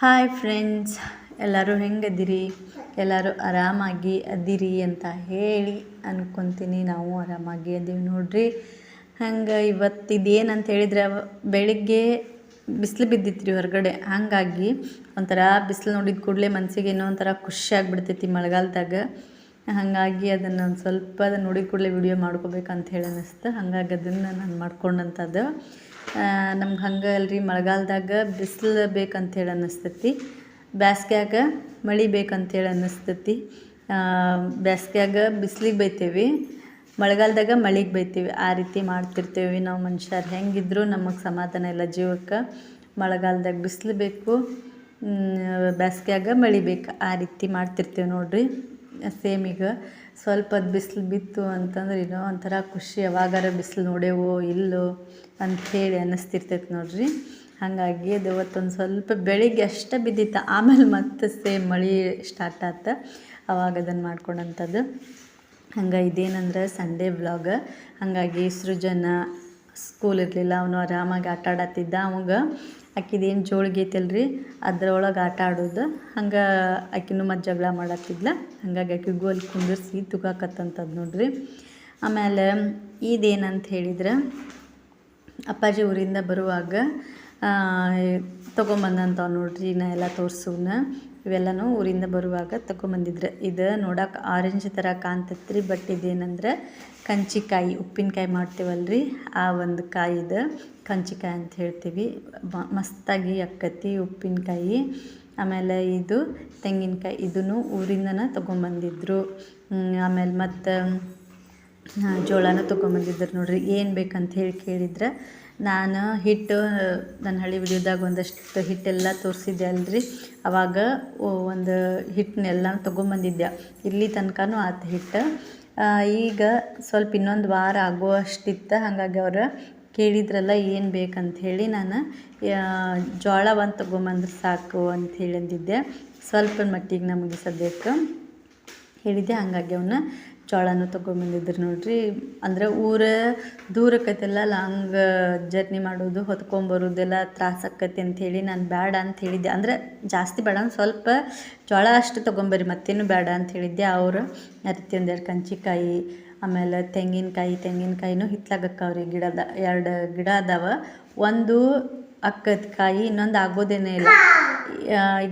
Hi friends ಎಲ್ಲರೂ ಹೆಂಗದಿರಿ? ಎಲ್ಲರೂ ಆರಾಮಾಗಿ ಅದಿರಿ ಅಂತ ಹೇಳಿ ಅನ್ಕೊತೀನಿ. ನಾವು ಆರಾಮಾಗಿ ಅದೀವಿ ನೋಡ್ರಿ. ಹಂಗೆ ಇವತ್ತು ಇದೇನಂತ ಹೇಳಿದ್ರೆ, ಬೆಳಿಗ್ಗೆ ಬಿಸಿಲು ಬಿದ್ದಿತ್ತು ಹೊರಗಡೆ. ಹಾಗಾಗಿ ಒಂಥರ ಬಿಸಿಲು ನೋಡಿದ ಕೂಡಲೇ ಮನಸ್ಸಿಗೆ ಏನೋ ಒಂಥರ ಖುಷಿ ಆಗ್ಬಿಡ್ತೈತಿ ಮಳೆಗಾಲದಾಗ. ಹಾಗಾಗಿ ಅದನ್ನು ಒಂದು ಸ್ವಲ್ಪ ಅದನ್ನು ನೋಡಿ ಕೂಡಲೇ ವಿಡಿಯೋ ಮಾಡ್ಕೋಬೇಕಂತ ಹೇಳಿ ಅನ್ನಿಸ್ತು. ಹಾಗಾಗಿ ಅದನ್ನು ನಾನು ಮಾಡ್ಕೊಂಡಂಥದ್ದು ನಮ್ಗೆ ಹಂಗೆ ಅಲ್ರಿ, ಮಳೆಗಾಲದಾಗ ಬಿಸಿಲು ಬೇಕಂತ ಹೇಳಿ ಅನ್ನಿಸ್ತೈತಿ. ಬ್ಯಾಸ್ಗ್ಯಾಗ ಮಳೆ ಬೇಕಂತೇಳಿ ಅನ್ನಿಸ್ತೈತಿ. ಬ್ಯಾಸ್ಗ್ಯಾಗ ಬಿಸಿಲಿಗೆ ಬೈತೇವೆ. ಮಳೆಗಾಲದಾಗ ಮಳೆಗೆ ಬೈತೀವಿ. ಆ ರೀತಿ ಮಾಡ್ತಿರ್ತೇವೆ ನಾವು ಮನುಷ್ಯರು. ಹೆಂಗಿದ್ರು ನಮಗೆ ಸಮಾಧಾನ ಇಲ್ಲ ಜೀವಕ್ಕೆ. ಮಳೆಗಾಲದಾಗ ಬಿಸಿಲು ಬೇಕು ಬ್ಯಾಸ್ಗ್ಯಾಗ ಮಳೆ ಬೇಕು. ಆ ರೀತಿ ಮಾಡ್ತಿರ್ತೇವೆ ನೋಡ್ರಿ. ಸೇಮ್ ಈಗ ಸ್ವಲ್ಪ ಹೊತ್ತು ಬಿಸಿಲು ಬಿತ್ತು ಅಂತಂದ್ರೆ ಏನೋ ಒಂಥರ ಖುಷಿ ಯಾವಾಗಾರ ಬಿಸಿಲು ನೋಡೇವೋ ಇಲ್ಲೋ ಅಂಥೇಳಿ ಅನ್ನಿಸ್ತಿರ್ತೈತೆ ನೋಡ್ರಿ. ಹಾಗಾಗಿ ಅದು ಇವತ್ತೊಂದು ಸ್ವಲ್ಪ ಬೆಳಿಗ್ಗೆ ಅಷ್ಟೇ ಬಿದ್ದಿತ್ತು. ಆಮೇಲೆ ಮತ್ತೆ ಸೇಮ್ ಮಳೆ ಸ್ಟಾರ್ಟ್ ಆತ. ಅವಾಗ ಅದನ್ನು ಮಾಡ್ಕೊಂಡಂಥದ್ದು ಹಂಗೆ ಇದೇನಂದ್ರೆ ಸಂಡೇ ವ್ಲಾಗ್ ಹಾಗಾಗಿ ಸೃಜನ ಸ್ಕೂಲ್ ಇರಲಿಲ್ಲ, ಅವನು ಆರಾಮಾಗಿ ಆಟ ಆಡತ್ತಿದ್ದ ಅವಾಗ. ಆಕಿದೇನು ಜೋಳಿಗೆ ಐತಲ್ರಿ ಅದ್ರೊಳಗೆ ಆಟ ಆಡೋದು. ಹಂಗೆ ಆಕಿನೂ ಮತ್ತು ಜಗಳ ಮಾಡತ್ತಿದ್ಲ ಹಂಗಾಗಿ ಆಕಿಗೂ ಅಲ್ಲಿ ಕುಂದಿರ್ಸಿ ತುಗಾಕತ್ತಂಥದ್ದು ನೋಡ್ರಿ. ಆಮೇಲೆ ಇದೇನಂತ ಹೇಳಿದ್ರೆ, ಅಪ್ಪಾಜಿ ಊರಿಂದ ಬರುವಾಗ ತೊಗೊಂಬಂದಂಥವು ನೋಡ್ರಿ, ನಾ ಎಲ್ಲ ತೋರ್ಸೂನ ಇವೆಲ್ಲನೂ ಊರಿಂದ ಬರುವಾಗ ತಗೊಂಬಂದಿದ್ರೆ. ಇದು ನೋಡಕ್ಕೆ ಆರೆಂಜ್ ಥರ ಕಾಣ್ತೈತ್ರಿ ಬಟ್ ಇದೇನಂದ್ರೆ ಕಂಚಿಕಾಯಿ, ಉಪ್ಪಿನಕಾಯಿ ಮಾಡ್ತೀವಲ್ರಿ. ಆ ಒಂದು ಕಾಯಿ ಇದು ಕಂಚಿಕಾಯಿ ಅಂತ ಹೇಳ್ತೀವಿ. ಮಸ್ತಾಗಿ ಅಕ್ಕತಿ ಉಪ್ಪಿನಕಾಯಿ. ಆಮೇಲೆ ಇದು ತೆಂಗಿನಕಾಯಿ, ಇದನ್ನು ಊರಿಂದನೇ ತೊಗೊಂಬಂದಿದ್ರು. ಆಮೇಲೆ ಮತ್ತು ಜೋಳನ ತೊಗೊಂಬಂದಿದ್ರು ನೋಡ್ರಿ. ಏನು ಬೇಕಂತ ಹೇಳಿ ಕೇಳಿದ್ರೆ. ನಾನು ಹಿಟ್ಟು ನನ್ನ ಹಳ್ಳಿ ವಿಡಿಯೋದಾಗ ಒಂದಷ್ಟು ಹಿಟ್ಟೆಲ್ಲ ತೋರಿಸಿದ್ದೆ ಅಲ್ರಿ. ಅವಾಗ ಒಂದು ಹಿಟ್ಟನ್ನೆಲ್ಲ ತೊಗೊಂಬಂದಿದ್ದೆ. ಇಲ್ಲಿ ತನಕನೂ ಆತು ಹಿಟ್ಟು ಈಗ ಸ್ವಲ್ಪ ಇನ್ನೊಂದು ವಾರ ಆಗುವಷ್ಟಿತ್ತು ಹಾಗಾಗಿ ಅವರು ಕೇಳಿದ್ರಲ್ಲ ಏನು ಬೇಕಂಥೇಳಿ ನಾನು ಜೋಳ ಒಂದು ತೊಗೊಂಬಂದ್ರೆ ಸಾಕು ಅಂತ ಹೇಳಿ ಅಂದಿದ್ದೆ ಸ್ವಲ್ಪ ಮಟ್ಟಿಗೆ ನಮಗೆ ಸದ್ಯಕ್ಕೆ ಹೇಳಿದ್ದೆ. ಹಾಗಾಗಿ ಅವನ್ನ ಜೋಳನೂ ತೊಗೊಂಬಂದಿದ್ರು ನೋಡಿರಿ. ಅಂದ್ರೆ ಊರ ದೂರ ಆಕೈತಲ್ಲ ಲಾಂಗ್ ಜರ್ನಿ ಮಾಡೋದು ಹೊತ್ಕೊಂಬರೋದೆಲ್ಲ ತ್ರಾಸ ಅಂತ ಅಂಥೇಳಿ ನಾನು ಬೇಡ ಅಂತ ಹೇಳಿದ್ದೆ ಅಂದರೆ ಜಾಸ್ತಿ ಬೇಡ ಸ್ವಲ್ಪ ಜೋಳ ಅಷ್ಟು ತೊಗೊಂಬರ್ರಿ, ಮತ್ತೇನು ಬೇಡ ಅಂತ ಹೇಳಿದ್ದೆ ಅವರು ರೀತಿ ಒಂದೆರಡು ಕಂಚಿಕಾಯಿ, ಆಮೇಲೆ ತೆಂಗಿನಕಾಯಿ, ತೆಂಗಿನಕಾಯಿನೂ ಹಿತ್ಲಾಗಕ್ಕವ್ರಿ ಗಿಡದ ಎರಡು ಗಿಡ ಅದಾವ. ಒಂದು ಅಕ್ಕದ ಕಾಯಿ, ಇನ್ನೊಂದು ಆಗೋದೇನೇ ಇಲ್ಲ.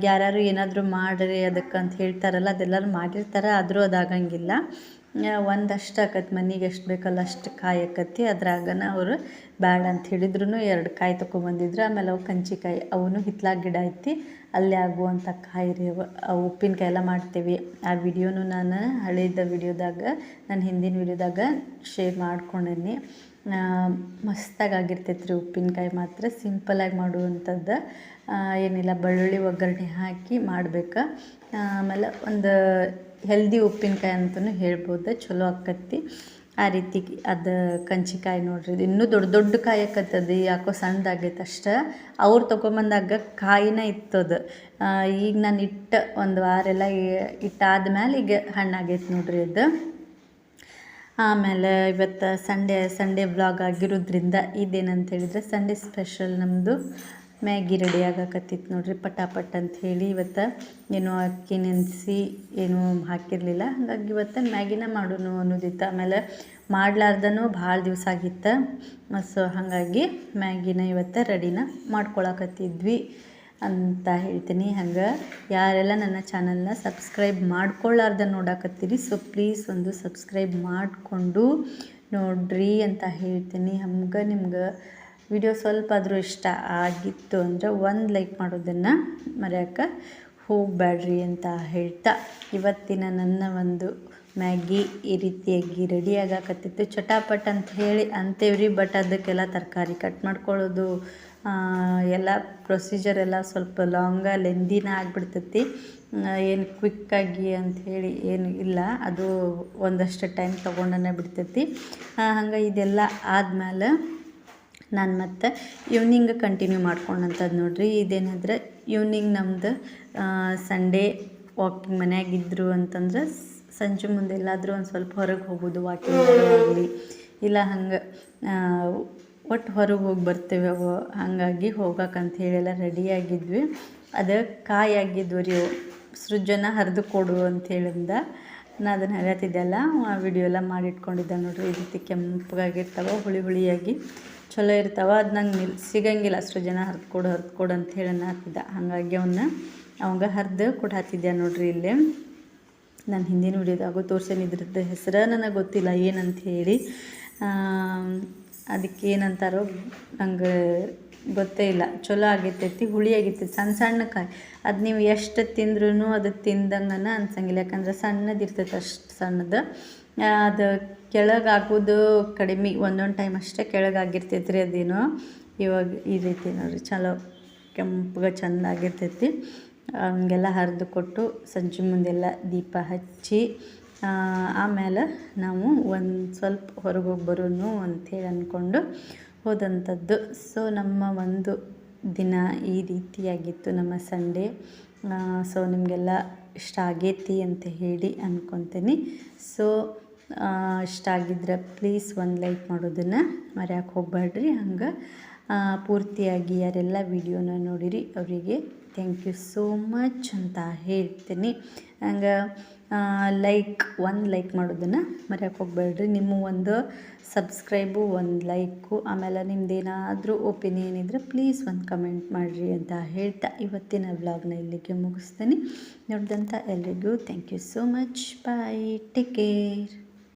ಯಾರ್ಯಾರು ಏನಾದರೂ ಮಾಡಿರಿ ಅದಕ್ಕೆ ಅಂತ ಹೇಳ್ತಾರಲ್ಲ, ಅದೆಲ್ಲರೂ ಮಾಡಿರ್ತಾರೆ, ಆದರೂ ಅದು ಆಗಂಗಿಲ್ಲ ಒಂದಷ್ಟು ಆಕತಿ, ಮನೆಗೆ ಎಷ್ಟು ಬೇಕಲ್ಲ ಅಷ್ಟು ಕಾಯಿ ಆಕತಿ ಅದ್ರಾಗನ ಅವರು ಬ್ಯಾಡ ಅಂತ ಹೇಳಿದ್ರು ಎರಡು ಕಾಯಿ ತೊಗೊಂಬಂದಿದ್ರು ಆಮೇಲೆ ಅವು ಕಂಚಿಕಾಯಿ, ಅವನು ಹಿತ್ಲಾಗ ಗಿಡ ಐತಿ, ಅಲ್ಲಿ ಆಗುವಂಥ ಕಾಯಿ ರೀ ಅವು ಉಪ್ಪಿನಕಾಯಿ ಎಲ್ಲ ಮಾಡ್ತೀವಿ. ಆ ವಿಡಿಯೋನು ನಾನು ಹಳೇದ ವಿಡಿಯೋದಾಗ, ನಾನು ಹಿಂದಿನ ವಿಡಿಯೋದಾಗ ಶೇರ್ ಮಾಡ್ಕೊಂಡೀನಿ. ಮಸ್ತಾಗಿ ಆಗಿರ್ತೈತೆ ರೀ ಉಪ್ಪಿನಕಾಯಿ ಮಾತ್ರ. ಸಿಂಪಲಾಗಿ ಮಾಡುವಂಥದ್ದು ಏನಿಲ್ಲ, ಬೆಳ್ಳುಳ್ಳಿ ಒಗ್ಗರಣೆ ಹಾಕಿ ಮಾಡ್ಬೇಕು. ಆಮೇಲೆ ಒಂದು ಹೆಲ್ದಿ ಉಪ್ಪಿನಕಾಯಿ ಅಂತಲೂ ಹೇಳ್ಬೋದು, ಚಲೋ ಆಕತಿ ಆ ರೀತಿ ಅದು ಕಂಚಿಕಾಯಿ ನೋಡ್ರಿ, ಇದು ಇನ್ನೂ ದೊಡ್ಡ ದೊಡ್ಡ ಕಾಯಿ ಆಕತ್ತದು, ಯಾಕೋ ಸಣ್ಣದಾಗೈತೆ ಅಷ್ಟೇ. ಅವ್ರು ತೊಗೊಂಬಂದಾಗ ಕಾಯಿನ ಅದು ಈಗ ನಾನು ಇಟ್ಟು ಒಂದು ವಾರ ಎಲ್ಲ ಇಟ್ಟಾದ್ಮೇಲೆ ಈಗ ಹಣ್ಣಾಗೈತೆ ನೋಡ್ರಿ ಅದು. ಆಮೇಲೆ ಇವತ್ತು ಸಂಡೇ ಸಂಡೇ ಬ್ಲಾಗ್ ಆಗಿರೋದ್ರಿಂದ ಇದೇನಂತ ಹೇಳಿದ್ರೆ ಸಂಡೇ ಸ್ಪೆಷಲ್ ನಮ್ಮದು ಮ್ಯಾಗಿ ರೆಡಿ ಆಗಕತ್ತಿತ್ತು ನೋಡ್ರಿ, ಪಟಾಪಟ್ ಅಂತ ಹೇಳಿ ಇವತ್ತು ಏನೋ ಅಕ್ಕಿ ನೆನೆಸಿ ಏನೂ ಹಾಕಿರಲಿಲ್ಲ. ಹಾಗಾಗಿ ಇವತ್ತು ಮ್ಯಾಗಿನ ಮಾಡೋನು ಅನ್ನೋದಿತ್ತು. ಆಮೇಲೆ ಮಾಡ್ಲಾರ್ದನೂ ಭಾಳ ದಿವಸ ಆಗಿತ್ತು. ಸೊ ಹಾಗಾಗಿ ಮ್ಯಾಗಿನ ಇವತ್ತು ರೆಡಿನ ಮಾಡ್ಕೊಳಕತ್ತಿದ್ವಿ ಅಂತ ಹೇಳ್ತೀನಿ. ಹಂಗೆ ಯಾರೆಲ್ಲ ನನ್ನ ಚಾನಲ್ನ ಸಬ್ಸ್ಕ್ರೈಬ್ ಮಾಡ್ಕೊಳ್ಳಾರ್ದ ನೋಡಕತ್ತೀರಿ ಸೊ ಪ್ಲೀಸ್ ಒಂದು ಸಬ್ಸ್ಕ್ರೈಬ್ ಮಾಡಿಕೊಂಡು ನೋಡ್ರಿ ಅಂತ ಹೇಳ್ತೀನಿ. ಹಮ್ಗೆ ನಿಮ್ಗೆ ವಿಡಿಯೋ ಸ್ವಲ್ಪ ಆದರೂ ಇಷ್ಟ ಆಗಿತ್ತು ಅಂದರೆ ಒಂದು ಲೈಕ್ ಮಾಡೋದನ್ನು ಮರೆಯೋಕ್ಕೆ ಹೋಗಬೇಡ್ರಿ ಅಂತ ಹೇಳ್ತಾ. ಇವತ್ತಿನ ನನ್ನ ಒಂದು ಮ್ಯಾಗಿ ಈ ರೀತಿಯಾಗಿ ರೆಡಿ ಆಗಾಕತ್ತಿತ್ತು. ಚಟಾಪಟ್ ಅಂತ ಹೇಳಿ ಅಂತೇವ್ರಿ ಬಟ್ ಅದಕ್ಕೆಲ್ಲ ತರಕಾರಿ ಕಟ್ ಮಾಡ್ಕೊಳ್ಳೋದು ಎಲ್ಲ ಪ್ರೊಸೀಜರ್ ಎಲ್ಲ ಸ್ವಲ್ಪ ಲಾಂಗ ಲೆಂದಿನ ಆಗಿಬಿಡ್ತೈತಿ. ಏನು ಕ್ವಿಕ್ಕಾಗಿ ಅಂಥೇಳಿ ಏನು ಇಲ್ಲ. ಅದು ಒಂದಷ್ಟು ಟೈಮ್ ತೊಗೊಂಡೇ ಬಿಡ್ತೈತಿ. ಹಂಗೆ ಇದೆಲ್ಲ ಆದಮೇಲೆ ನಾನು ಮತ್ತು ಈವ್ನಿಂಗ್ ಕಂಟಿನ್ಯೂ ಮಾಡ್ಕೊಂಡಂಥದ್ದು ನೋಡಿರಿ. ಇದೇನಾದ್ರೆ ಈವ್ನಿಂಗ್ ನಮ್ಮದು ಸಂಡೇ ವಾಕಿಂಗ್ ಮನೆಯಾಗಿದ್ದರು ಅಂತಂದ್ರೆ ಸಂಜೆ ಮುಂದೆ ಎಲ್ಲಾದರೂ ಒಂದು ಸ್ವಲ್ಪ ಹೊರಗೆ ಹೋಗೋದು ವಾಕಿಂಗ್ ಆಗಲಿ. ಇಲ್ಲ ಹಂಗೆ ಒಟ್ಟು ಹೊರಗೆ ಹೋಗಿ ಬರ್ತೇವೆ ಅವು. ಹಾಗಾಗಿ ಹೋಗಕ್ಕಂತ ಎಲ್ಲ ರೆಡಿಯಾಗಿದ್ವಿ ಅದು ಕಾಯಿ ಆಗಿದ್ವು ರೀ ಸೃಜನ ಹರಿದು ಕೊಡು ಅಂತ ಹೇಳಿಂದ ನಾ ಅದನ್ನು ಹೇಳ್ತಿದ್ದೆಲ್ಲ ಆ ವಿಡಿಯೋ ಎಲ್ಲ ಮಾಡಿಟ್ಕೊಂಡಿದ್ದೆ ನೋಡಿರಿ. ಈ ರೀತಿ ಕೆಂಪಗಾಗಿರ್ತಾವೆ, ಹುಳಿ ಹುಳಿಯಾಗಿ. ಚಲೋ ಇರ್ತಾವೆ, ಅದು ನಂಗೆ ನಿಲ್, ಸಿಗಂಗಿಲ್ಲ ಅಷ್ಟು ಜನ ಹರಿದು ಕೊಡು ಹರಿದು ಕೊಡು ಅಂತ ಹೇಳಿ ಹತ್ತಿದ್ದ ಹಾಗಾಗಿ ಅವನ್ನ ಅವಂಗ ಹರಿದು ಹಾಕಿದ್ದೆ ನೋಡ್ರಿ ಇಲ್ಲಿ. ನಾನು ಹಿಂದಿನ ವಿಡಿಯೋದಾಗೂ ತೋರ್ಸೇನು ಇದ್ರದ್ದು ಹೆಸರು ನನಗೆ ಗೊತ್ತಿಲ್ಲ ಏನಂತ ಹೇಳಿ. ಅದಕ್ಕೆ ಏನಂತಾರೋ ನಂಗೆ ಗೊತ್ತೇ ಇಲ್ಲ. ಚಲೋ ಆಗಿರ್ತೈತಿ ಹುಳಿ ಆಗಿರ್ತೈತಿ ಸಣ್ಣ ಸಣ್ಣ ಕಾಯಿ. ಅದು ನೀವು ಎಷ್ಟು ತಿಂದ್ರೂ ಅದು ತಿಂದಂಗನ ಅನ್ಸಂಗಿಲ್ಲ. ಯಾಕಂದ್ರೆ ಸಣ್ಣದು ಇರ್ತೈತೆ ಅಷ್ಟು ಸಣ್ಣದು. ಅದು ಕೆಳಗೆ ಆಗೋದು ಕಡಿಮೆ, ಒಂದೊಂದು ಟೈಮ್ ಅಷ್ಟೇ ಕೆಳಗಾಗಿರ್ತೈತೆ ರೀ ಅದೇನು. ಇವಾಗ ಈ ರೀತಿ ನೋಡಿರಿ, ಚಲೋ ಕೆಂಪಗೆ ಚೆಂದ ಆಗಿರ್ತೈತಿ ಹಂಗೆಲ್ಲ ಹರಿದು ಕೊಟ್ಟು ಸಂಜೆ ಮುಂದೆಲ್ಲ ದೀಪ ಹಚ್ಚಿ ಆಮೇಲೆ ನಾವು ಒಂದು ಸ್ವಲ್ಪ ಹೊರಗೆ ಹೋಗಿ ಬರೋನು ಅಂಥೇಳಿ ಅಂದ್ಕೊಂಡು ಹೋದಂಥದ್ದು. ಸೊ ನಮ್ಮ ಒಂದು ದಿನ ಈ ರೀತಿಯಾಗಿತ್ತು ನಮ್ಮ ಸಂಡೇ. ಸೊ ನಿಮಗೆಲ್ಲ ಇಷ್ಟ ಆಗೈತಿ ಅಂತ ಹೇಳಿ ಅಂದ್ಕೊತೀನಿ ಸೊ ಇಷ್ಟ ಆಗಿದ್ರೆ ಪ್ಲೀಸ್ ಒಂದು ಲೈಕ್ ಮಾಡೋದನ್ನು ಮರ್ಯಾಕೆ ಹೋಗಬೇಡ್ರಿ ಹಂಗೆ ಪೂರ್ತಿಯಾಗಿ ಯಾರೆಲ್ಲ ವಿಡಿಯೋನ ನೋಡಿರಿ, ಅವರಿಗೆ ಥ್ಯಾಂಕ್ ಯು ಸೋ ಮಚ್ ಅಂತ ಹೇಳ್ತೀನಿ. ಹಂಗೆ ಲೈಕ್ ಒಂದು ಲೈಕ್ ಮಾಡೋದನ್ನು ಮರ್ಯಾಕೆ ಹೋಗಬೇಡ್ರಿ. ನಿಮ್ಮ ಒಂದು ಸಬ್ಸ್ಕ್ರೈಬು ಒಂದು ಲೈಕು ಆಮೇಲೆ ನಿಮ್ದು ಏನಾದರೂ ಒಪಿನಿಯನ್ ಇದ್ದರೆ ಪ್ಲೀಸ್ ಒಂದು ಕಮೆಂಟ್ ಮಾಡಿರಿ ಅಂತ ಹೇಳ್ತಾ ಇವತ್ತಿನ ವ್ಲಾಗ್ನ ಇಲ್ಲಿಗೆ ಮುಗಿಸ್ತೀನಿ. ನೋಡಿದಂಥ ಎಲ್ರಿಗೂ thank you so much bye take care